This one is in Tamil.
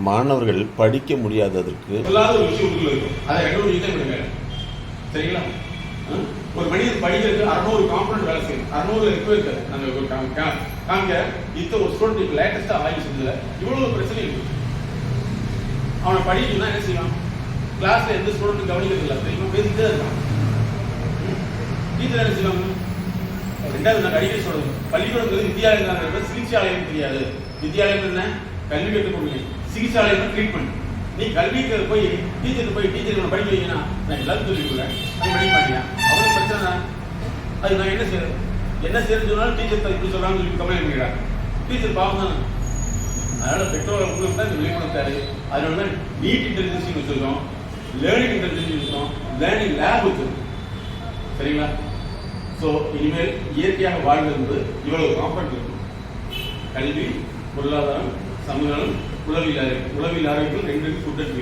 மாணவர்கள் படிக்க முடியாததற்கு ஒரு விஷயம் இருக்கும். அதை சரிங்களா? ஒரு மனிதன் படிக்கிறதுக்கு அறுநூறு காம்பனண்ட் வேலை செய்யும். அறுநூறு இருக்கவே இருக்காது நாங்கள் காங்க கா- காமிக்க இத்த ஒரு ஸ்டூடெண்ட் இப்போ லேட்டஸ்ட்டாக ஆய்வு செஞ்சதுல இவ்வளவு பிரச்சனை இருக்கு. அவனை படிக்கணும்னா என்ன செய்வான்? கிளாஸ்ல எந்த ஸ்டூடெண்ட் கவனிக்கிறது இல்லை. இவன் பேசிட்டே இருக்கான். டீச்சர் என்ன செய்வாங்க? ரெண்டாவது நான் அடிக்கடி சொல்றது. பள்ளிக்கூடங்கிறது வித்யாலயம் தான் சிகிச்சையாலயம் தெரியாது. வித்யாலயம் என்ன? கல்வி கற்றுக்கொண்டு சிகிச்சையாலயம் ட்ரீட்மெண்ட் நீ கல்விக்கு போய் டீச்சருக்கு போய் டீச்சர் படிக்க வைக்கணும் நான் எல்லாரும் சொல்லிக்கல நான் படிக்க மாட்டேன் அவனுக்கு பிரச்சனை அது நான் என்ன செய்யறது என்ன செய்யறது சொன்னாலும் டீச்சர் இப்படி சொல்றாங்கன்னு சொல்லி கம்ப்ளைண்ட் பண்ணிக்கிறாங்க. டீச்சர் பாவம் தானே. அதனால பெற்றோரை உங்களுக்கு தான் இந்த விழிப்புணர்வு தேவை. அதனால தான் நீட் இன்டெலிஜென்ஸ் வச்சிருக்கோம். லேர்னிங் இன்டெலிஜென்ஸ் வச்சிருக்கோம். லேர்னிங் லேப் வச்சிருக்கோம். சரிங்களா? ஸோ இனிமேல் இயற்கையாக வாழ்வது இவ்வளவு காம்பன் இருக்கும் கல்வி பொருளாதாரம் சமூகம் உளவியல் ஆரோக்கியம் உளவில் ஆரோக்கியம் ரெண்டு சுட்டல்